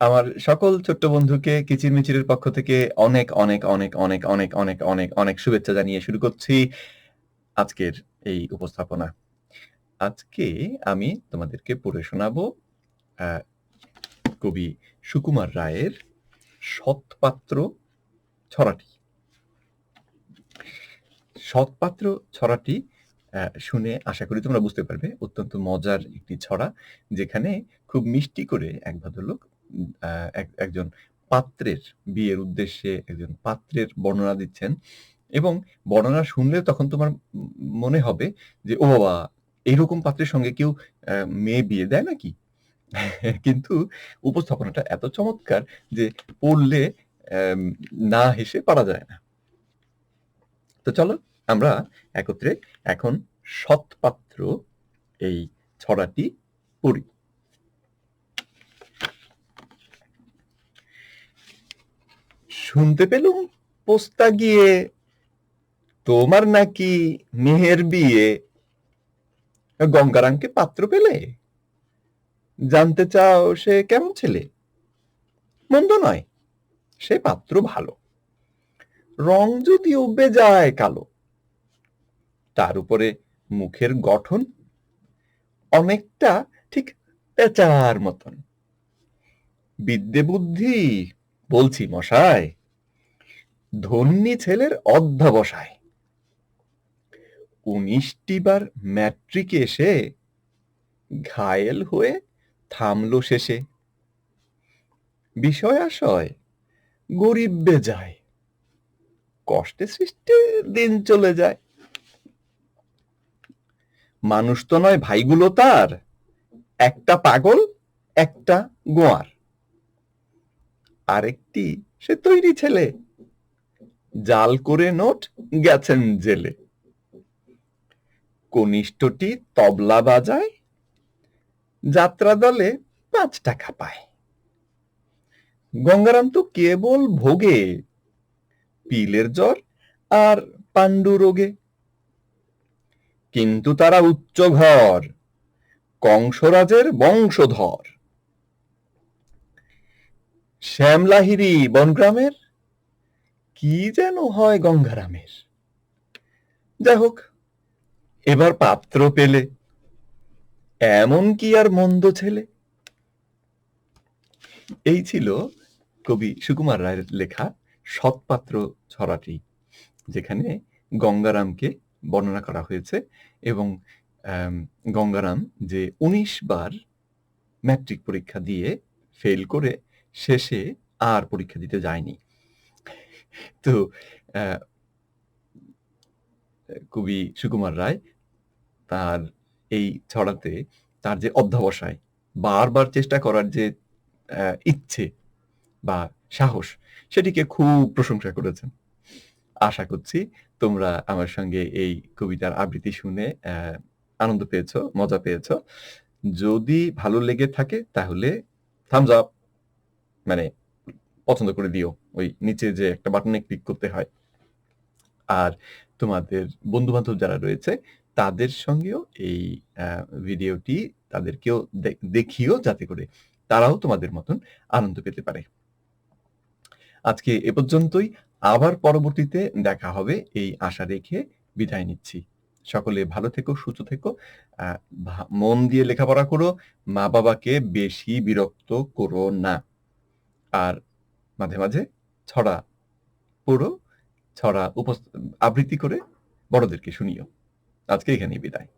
আমার সকল ছোট্ট বন্ধুকে কিচিরমিচিরের পক্ষ থেকে অনেক অনেক অনেক অনেক অনেক অনেক অনেক অনেক শুভেচ্ছা জানিয়ে শুরু করছি আজকের এই উপস্থাপনা। আজকে আমি তোমাদেরকে পড়ে শোনাবো কবি সুকুমার রায়ের সৎপাত্র ছড়াটি। সৎপাত্র ছড়াটি শুনে আশা করি তোমরা বুঝতে পারবে, অত্যন্ত মজার একটি ছড়া, যেখানে খুব মিষ্টি করে এক ভদ্রলোক একজন পাত্রের বিয়ের উদ্দেশ্যে একজন পাত্রের বর্ণনা দিচ্ছেন এবং বর্ণনা শুনলে তখন তোমার মনে হবে যে, ও বাবা এইরকম পাত্রের সঙ্গে কেউ মেয়ে বিয়ে দেয় নাকি? কিন্তু উপস্থাপনাটা এত চমৎকার যে, পড়লে না হেসে পারা যায় না। তো চলো, আমরা একত্রে এখন সৎপাত্র এই ছড়াটি পড়ি। শুনতে পেলুম পোস্তা গিয়ে। তোমার নাকি মেহের বিয়ে। গঙ্গারামকে পাত্র পেলে? জানতে চাও সে কেমন ছেলে? মন্দ নয়, সে পাত্র ভালো। রং যদি উবে যায় কালো। তার উপরে মুখের গঠন অনেকটা ঠিক পেঁচার মতন। বিদ্যে বুদ্ধি, বলছি মশাই ধন্যী ছেলের অধ্যাবসায়। উনিশটি বার ম্যাট্রিকে এসে ঘায়েল হয়ে থামলো শেষে। বিষয় আশয় গরিব বেজায় কষ্টে সৃষ্টি দিন চলে যায়। মানুষ তো নয় ভাইগুলো তার, একটা পাগল, একটা গোয়ার। আরেকটি সে তৈরি ছেলে। জাল করে নোট গেছেন জেলে। কনিষ্ঠটি তবলা বাজায়, যাত্রা দলে পাঁচ টাকা পায়। গঙ্গারাম তো কেবল ভোগে, পিলের জ্বর আর পাণ্ডু রোগে। কিন্তু তারা উচ্চ ঘর, কংসরাজের বংশধর। শ্যামলাহিরি বনগ্রামের কি যেন হয় গঙ্গারামের। যাই হোক এবার পাত্র পেলে। এমন কি আর মন্দ ছেলে? এই ছিল কবি সুকুমার রায়ের লেখা সৎপাত্র ছড়াটি, যেখানে গঙ্গারামকে বর্ণনা করা হয়েছে এবং গঙ্গারাম যে উনিশ বার ম্যাট্রিক পরীক্ষা দিয়ে ফেল করে শেষে আর পরীক্ষা দিতে যায়নি। তো কবি সুকুমার রায় তার এই ছড়াতে তার যে অধ্যবসায়, বারবার চেষ্টা করার যে ইচ্ছে বা সাহস সেটিকে খুব প্রশংসা করেছেন। আশা করছি তোমরা আমার সঙ্গে এই কবিতার আবৃত্তি শুনে আনন্দ পেয়েছ, মজা পেয়েছ। যদি ভালো লেগে থাকে তাহলে থামস আপ মানে পছন্দ করে দিও। ওই নিচে যে একটা বাটনে ক্লিক করতে হয়। আর তোমাদের বন্ধু বান্ধব যারা রয়েছে, তাদের সঙ্গেও এই ভিডিওটি তাদেরকেও দেখিও যাতে করে তারাও তোমাদের মতন আনন্দ পেতে পারে। আজকে এ পর্যন্তই। আবার পরবর্তীতে দেখা হবে। এই আশা রেখে বিদায় নিচ্ছি। সকলে ভালো থেকো, সুস্থ থেকো। মন দিয়ে লেখাপড়া করো। মা বাবাকে বেশি বিরক্ত করো না। আর মাঝে মাঝে ছড়া পড়ো ছড়া আবৃত্তি করে বড়দেরকে শুনিও। আজকে এখানেই বিদায়।